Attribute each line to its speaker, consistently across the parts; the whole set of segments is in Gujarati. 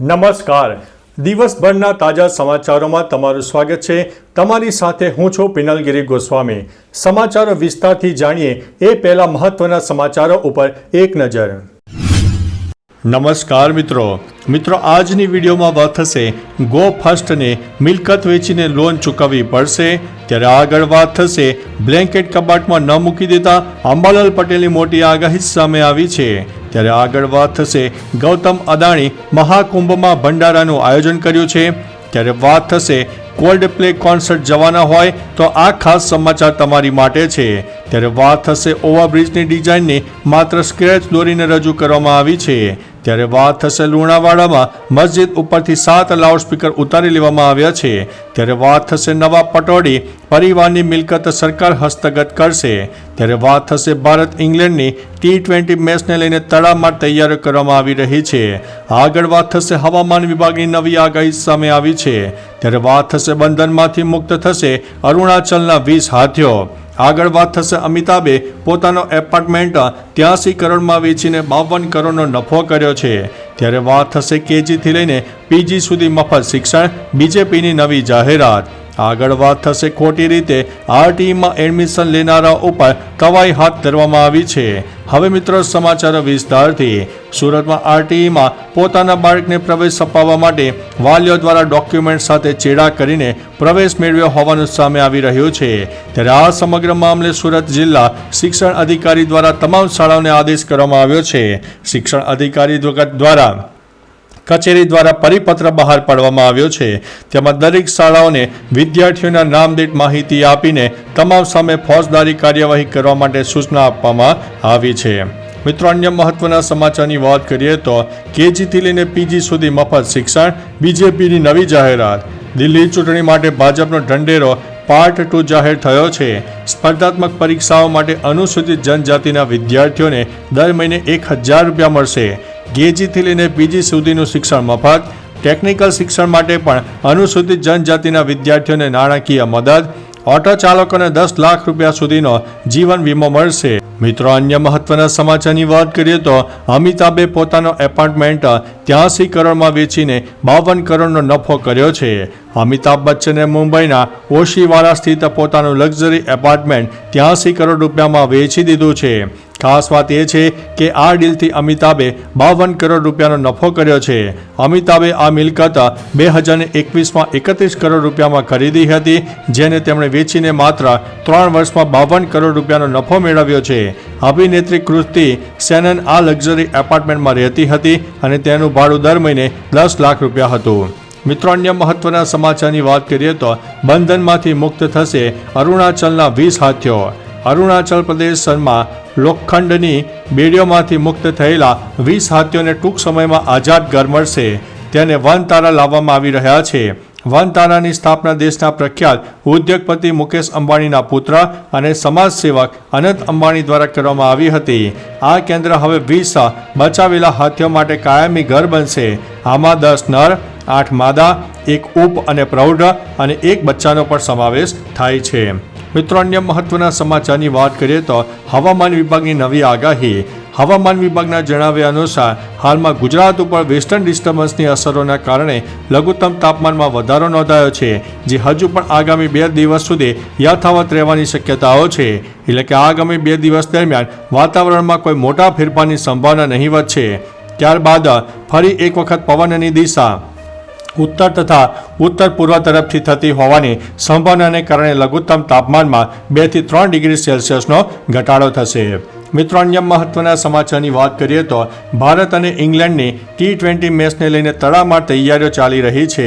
Speaker 1: નમસ્કાર. દિવસભરના તાજા સમાચારોમાં તમારું સ્વાગત છે. તમારી સાથે હું છું પિનલગીરી ગોસ્વામી. સમાચારો વિસ્તારથી જાણીએ એ પહેલા મહત્વના સમાચારો ઉપર એક નજર. નમસ્કાર મિત્રો. મિત્રો, આજની વિડીયોમાં વાત થશે ગો ફર્સ્ટને મિલકત વેચીને લોન ચૂકવવી પડશે. ત્યારે આગળ વાત થશે બ્લેન્કેટ કબાટમાં ન મૂકી દેતા અંબાલાલ પટેલની મોટી આગાહી સામે આવી છે. ત્યારે આગળ વાત થશે ગૌતમ અદાણી મહાકુંભમાં ભંડારાનું આયોજન કર્યું છે. ત્યારે વાત થશે કોલ્ડ પ્લે કોન્સર્ટ જવાના હોય તો આ ખાસ સમાચાર તમારી માટે છે. ત્યારે વાત થશે ઓવરબ્રિજની ડિઝાઇનને માત્ર સ્ક્રેચ દોરીને રજૂ કરવામાં આવી છે. ત્યારે વાત થશે લુણાવાડામાં. મસ્જિદ ઉપરથી સાત લાઉડસ્પીકર ઉતારી લેવામાં આવ્યા છે. ત્યારે વાત થશે નવા પટોડી. પરિવારની મિલકત સરકાર હસ્તગત કરશે. ત્યારે વાત થશે ભારત ઇંગ્લેન્ડની ટી ટ્વેન્ટી મેચને લઈને તળાવમાં તૈયારીઓ કરવામાં આવી રહી છે. આગળ વાત થશે હવામાન વિભાગની નવી આગાહી સામે આવી છે. ત્યારે વાત થશે બંધનમાંથી મુક્ત થશે અરુણાચલના વીસ હાથીઓ. આગળ વાત થશે અમિતાભે પોતાનો એપાર્ટમેન્ટ ત્યાંસી કરોડમાં વેચીને બાવન કરોડનો નફો કર્યો છે. ત્યારે વાત થશે કેજીથી લઈને પીજી સુધી મફત શિક્ષણ, બીજેપીની નવી જાહેરાત. આગળ વાત થશે ખોટી રીતે. આરટીઈમાં એડમિશન લેનારા ઉપર કવાઈ હાથ ધરવામાં આવી છે. હવે મિત્રો સમાચારો વિસ્તારથી. સુરતમાં આરટીઈમાં પોતાના બાળકને પ્રવેશ અપાવવા માટે વાલીઓ દ્વારા ડોક્યુમેન્ટ સાથે ચેડા કરીને પ્રવેશ મેળવ્યો હોવાનું સામે આવી રહ્યું છે. ત્યારે આ સમગ્ર મામલે સુરત જિલ્લા શિક્ષણ અધિકારી દ્વારા તમામ શાળાઓને આદેશ કરવામાં આવ્યો છે. શિક્ષણ અધિકારી દ્વારા કચેરી દ્વારા પરિપત્ર બહાર પાડવામાં આવ્યો છે. તેમાં દરેક શાળાઓને વિદ્યાર્થીઓના નામદીઠ માહિતી આપીને તમામ સામે ફોજદારી કાર્યવાહી કરવા માટે સૂચના આપવામાં આવી છે. મિત્રો, અન્ય મહત્વના સમાચારની વાત કરીએ તો કેજીથી લઈને પીજી સુધી મફત શિક્ષણ, બીજેપીની નવી જાહેરાત. દિલ્હી ચૂંટણી માટે ભાજપનો ઢંઢેરો પાર્ટ ટુ જાહેર થયો છે. સ્પર્ધાત્મક પરીક્ષાઓ માટે અનુસૂચિત જનજાતિના વિદ્યાર્થીઓને દર મહિને એક હજાર રૂપિયા મળશે. કેજીથી લઈને પીજી સુધીનું શિક્ષણ મફત, ટેકનિકલ શિક્ષણ માટે પણ અનુસૂચિત જનજાતિના વિદ્યાર્થીઓને નાણાકીય મદદ, ઓટો ચાલકોને દસ લાખ રૂપિયા સુધીનો જીવન વીમો મળશે. મિત્રો, અન્ય મહત્વના સમાચારની વાત કરીએ તો અમિતાભે પોતાનો એપાર્ટમેન્ટ ત્યાસી કરોડમાં વેચીને બાવન કરોડનો નફો કર્યો છે. અમિતાભ બચ્ચને મુંબઈના ઓશીવાળા સ્થિત પોતાનું લક્ઝરી એપાર્ટમેન્ટ ત્યાસી કરોડ રૂપિયામાં વેચી દીધું છે. ખાસ વાત એ છે કે આ ડીલથી અમિતાભે બાવન કરોડ રૂપિયાનો નફો કર્યો છે. અમિતાભે આ મિલકત બે હજાર એકવીસમાં એકત્રીસ કરોડ રૂપિયામાં ખરીદી હતી, જેને તેમણે વેચીને માત્ર ત્રણ વર્ષમાં બાવન કરોડ રૂપિયાનો નફો મેળવ્યો છે. અભિનેત્રી કૃતિ સેનન આ લક્ઝરી એપાર્ટમેન્ટમાં રહેતી હતી અને તેનું ભાડું દર મહિને દસ લાખ રૂપિયા હતું. મિત્રો, અન્ય મહત્વના સમાચારની વાત કરીએ તો બંધનમાંથી મુક્ત થશે અરુણાચલના વીસ હાથીઓ. અરુણાચલ પ્રદેશમાં લોખંડની બેડીઓમાંથી મુક્ત થયેલા વીસ હાથીઓને ટૂંક સમયમાં આઝાદ ઘર મળશે. તેને વનતારા લાવવામાં આવી રહ્યા છે. વનતારાની સ્થાપના દેશના પ્રખ્યાત ઉદ્યોગપતિ મુકેશ અંબાણીના પુત્ર અને સમાજસેવક અનંત અંબાણી દ્વારા કરવામાં આવી હતી. આ કેન્દ્ર હવે વીસ બચાવેલા હાથીઓ માટે કાયમી ઘર બનશે. આમાં દસ નર, આઠ માદા, એક ઉપ અને પ્રૌઢ અને એક બચ્ચાનો પણ સમાવેશ થાય છે. મિત્રો, અન્ય મહત્વના સમાચારની વાત કરીએ તો હવામાન વિભાગની નવી આગાહી. હવામાન વિભાગના જણાવ્યા અનુસાર, હાલમાં ગુજરાત ઉપર વેસ્ટર્ન ડિસ્ટર્બન્સની અસરોના કારણે લઘુત્તમ તાપમાનમાં વધારો નોંધાયો છે, જે હજુ પણ આગામી બે દિવસ સુધી યથાવત રહેવાની શક્યતાઓ છે. એટલે કે આગામી બે દિવસ દરમિયાન વાતાવરણમાં કોઈ મોટા ફેરફારની સંભાવના નહીવત છે. ત્યારબાદ ફરી એક વખત પવનની દિશા. ઉત્તર તથા ઉત્તર પૂર્વ તરફથી થતી હોવાની સંભાવનાને કારણે લઘુત્તમ તાપમાનમાં બેથી ત્રણ ડિગ્રી સેલ્સિયસનો ઘટાડો થશે. મિત્રો, અન્ય મહત્વના સમાચારની વાત કરીએ તો ભારત અને ઇંગ્લેન્ડની ટી ટ્વેન્ટી મેચને લઈને તડામાર તૈયારીઓ ચાલી રહી છે.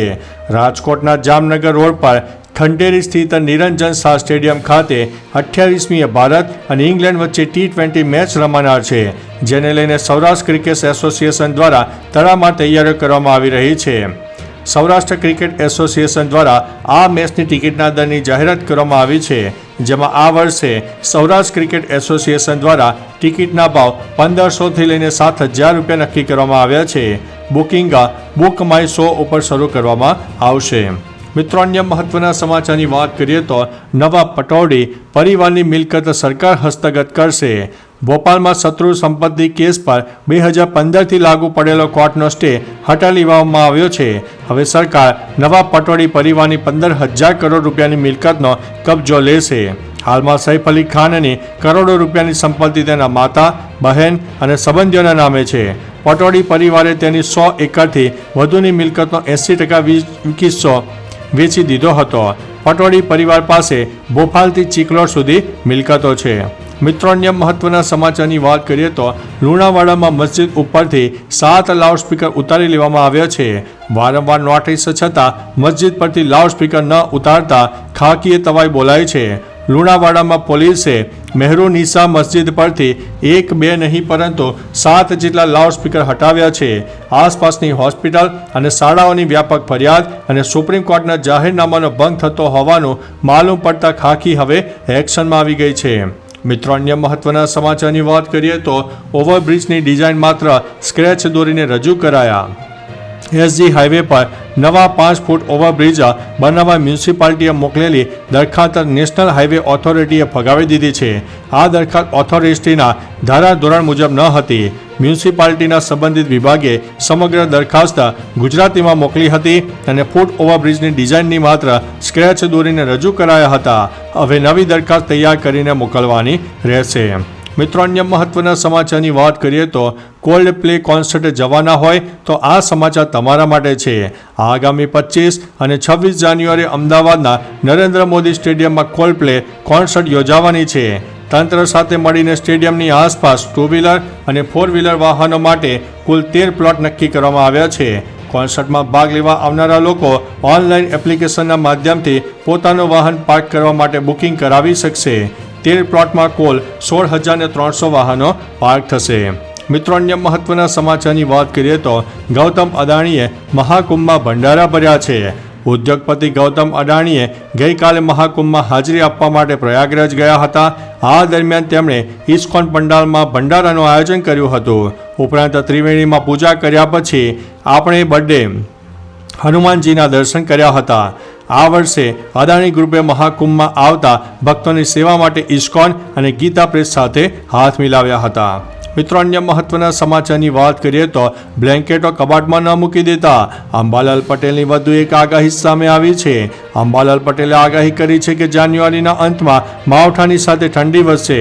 Speaker 1: રાજકોટના જામનગર રોડ પર ખંડેરી સ્થિત નિરંજન શાહ સ્ટેડિયમ ખાતે અઠ્યાવીસમીએ ભારત અને ઇંગ્લેન્ડ વચ્ચે ટી ટ્વેન્ટી મેચ રમાનાર છે, જેને લઈને સૌરાષ્ટ્ર ક્રિકેટ એસોસિએશન દ્વારા તડામાર તૈયારીઓ કરવામાં આવી રહી છે. સૌરાષ્ટ્ર ક્રિકેટ એસોસિએશન દ્વારા આ મેચની ટિકિટના દરની જાહેરાત કરવામાં આવી છે, જેમાં આ વર્ષે સૌરાષ્ટ્ર ક્રિકેટ એસોસિએશન દ્વારા ટિકિટના ભાવ પંદરસોથી લઈને સાત હજાર રૂપિયા નક્કી કરવામાં આવ્યા છે. બુકિંગ બુક માય શો ઉપર શરૂ કરવામાં આવશે. મિત્રો, અન્ય મહત્વના સમાચારની વાત કરીએ તો નવા પટોડી પરિવારની મિલકત સરકાર હસ્તગત કરશે. ભોપાલમાં શત્રુ સંપત્તિ કેસ પર બે હજાર પંદરથી લાગુ પડેલો કોર્ટનો સ્ટે હટા લેવામાં આવ્યો છે. હવે સરકાર નવા પટોડી પરિવારની પંદર હજાર કરોડ રૂપિયાની મિલકતનો કબજો લેશે. હાલમાં સૈફ અલી ખાનની કરોડો રૂપિયાની સંપત્તિ તેના માતા, બહેન અને સંબંધીઓના નામે છે. પટોડી પરિવારે તેની સો એકરથી વધુની મિલકતનો એંસી ટકા વીસ કિસ્સો વેચી દીધો હતો. પટોળી પરિવાર પાસે ભોપાલથી ચીકલોડ સુધી મિલકતો છે. મિત્રો, અન્ય મહત્વના સમાચારની વાત કરીએ તો લુણાવાડામાં મસ્જિદ ઉપરથી સાત લાઉડસ્પીકર ઉતારી લેવામાં આવ્યા છે. વારંવાર નોટિસ છતાં મસ્જિદ પરથી લાઉડસ્પીકર ન ઉતારતા ખાકીએ તવાઈ બોલાય છે. લુણાવાડામાં પોલીસે મહેરુનિસા મસ્જિદ પરથી એક બે નહીં, પરંતુ સાત જેટલા લાઉડસ્પીકર હટાવ્યા છે. આસપાસની હોસ્પિટલ અને શાળાઓની વ્યાપક ફરિયાદ અને સુપ્રીમ કોર્ટના જાહેરનામાનો ભંગ થતો હોવાનું માલુમ પડતા ખાખી હવે એક્શનમાં આવી ગઈ છે. મિત્રો, અન્ય મહત્વના સમાચારની વાત કરીએ તો ઓવરબ્રિજની ડિઝાઇન માત્ર સ્ક્રેચ દોરીને રજૂ કરાયા. એસજી હાઈવે પર નવા પાંચ ફૂટ ઓવરબ્રિજ બનાવવા મ્યુનિસિપાલિટીએ મોકલેલી દરખાસ્ત નેશનલ હાઈવે ઓથોરિટીએ ફગાવી દીધી છે. આ દરખાસ્ત ઓથોરિટીના ધારા ધોરણ મુજબ ન હતી. મ્યુનિસિપાલિટીના સંબંધિત વિભાગે સમગ્ર દરખાસ્ત ગુજરાતીમાં મોકલી હતી અને ફૂટ ઓવરબ્રિજની ડિઝાઇનની માત્ર સ્ક્રેચ દોરીને રજૂ કરાયા હતા. હવે નવી દરખાસ્ત તૈયાર કરીને મોકલવાની રહેશે. મિત્રો, અન્ય મહત્વના સમાચારની વાત કરીએ તો કોલ્ડ પ્લે કોન્સર્ટે જવાના હોય તો આ સમાચાર તમારા માટે છે. આગામી પચીસ અને છવ્વીસ જાન્યુઆરી અમદાવાદના નરેન્દ્ર મોદી સ્ટેડિયમમાં કોલ્ડ પ્લે કોન્સર્ટ યોજાવાની છે. તંત્ર સાથે મળીને સ્ટેડિયમની આસપાસ ટુ વ્હીલર અને ફોર વ્હીલર વાહનો માટે કુલ તેર પ્લોટ નક્કી કરવામાં આવ્યા છે. કોન્સર્ટમાં ભાગ લેવા આવનારા લોકો ઓનલાઈન એપ્લિકેશનના માધ્યમથી પોતાનું વાહન પાર્ક કરવા માટે બુકિંગ કરાવી શકશે. તેર પ્લોટમાં કુલ સોળ હજાર ને ત્રણસો વાહનો પાર્ક થશે. મિત્રો, અન્ય મહત્વના સમાચારની વાત કરીએ તો ગૌતમ અદાણીએ મહાકુંભમાં ભંડારા ભર્યા છે. ઉદ્યોગપતિ ગૌતમ અદાણીએ ગઈકાલે મહાકુંભમાં હાજરી આપવા માટે પ્રયાગરાજ ગયા હતા. આ દરમિયાન તેમણે ઇસ્કોન પંડાલમાં ભંડારાનું આયોજન કર્યું હતું. ઉપરાંત ત્રિવેણીમાં પૂજા કર્યા પછી આપણે બર્થડે હનુમાનજીના દર્શન કર્યા હતા. આ વર્ષે અદાણી ગ્રુપે મહાકુંભમાં આવતા ભક્તોની સેવા માટે ઇસ્કોન અને ગીતા પ્રેસ સાથે હાથ મિલાવ્યા હતા. મિત્રો, અન્ય મહત્વના સમાચારની વાત કરીએ તો બ્લેન્કેટો કબાટમાં ન મૂકી દેતા. અંબાલાલ પટેલની વધુ એક આગાહી સામે આવી છે. અંબાલાલ પટેલે આગાહી કરી છે કે જાન્યુઆરીના અંતમાં માવઠાની સાથે ઠંડી વધશે.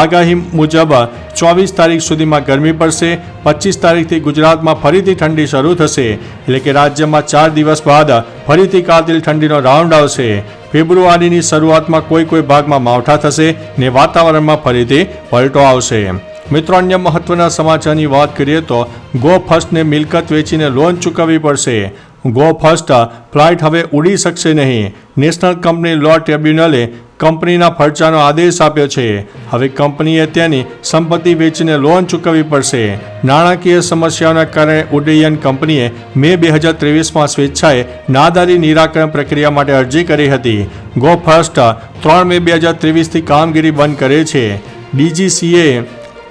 Speaker 1: આગાહી મુજબ ચોવીસ તારીખ સુધીમાં ગરમી પડશે, પચીસ તારીખથી ગુજરાતમાં ફરીથી ઠંડી શરૂ થશે. એટલે કે રાજ્યમાં ચાર દિવસ બાદ ફરીથી કાતિલ ઠંડીનો રાઉન્ડ આવશે. ફેબ્રુઆરીની શરૂઆતમાં કોઈ કોઈ ભાગમાં માવઠા થશે ને વાતાવરણમાં ફરીથી પલટો આવશે. મિત્રો, અન્ય મહત્વના સમાચારની વાત કરીએ તો ગો ફર્સ્ટને મિલકત વેચીને લોન ચૂકવવી પડશે. ગો ફર્સ્ટ ફ્લાઇટ હવે ઉડી શકશે નહીં. નેશનલ કંપની લો ટ્રિબ્યુનલે કંપનીના ફરજાનો આદેશ આપ્યો છે. હવે કંપનીએ તેની સંપત્તિ વેચીને લોન ચૂકવવી પડશે. નાણાકીય સમસ્યાઓના કારણે ઉડ્ડયન કંપનીએ મે બે હજાર ત્રેવીસમાં સ્વેચ્છાએ નાદારી નિરાકરણ પ્રક્રિયા માટે અરજી કરી હતી. ગો ફર્સ્ટ ત્રણ મે બે હજાર ત્રેવીસથી કામગીરી બંધ કરે છે. ડીજીસીએ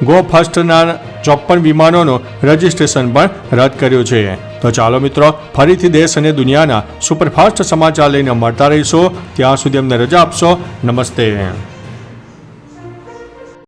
Speaker 1: ગો ફર્સ્ટના ચોપ્પન વિમાનોનું રજિસ્ટ્રેશન પણ રદ કર્યું છે. તો ચાલો મિત્રો, ફરીથી દેશ અને દુનિયાના સુપરફાસ્ટ સમાચાર લઈને મળતા રહીશો. ત્યાં સુધી અમને રજા આપશો. નમસ્તે.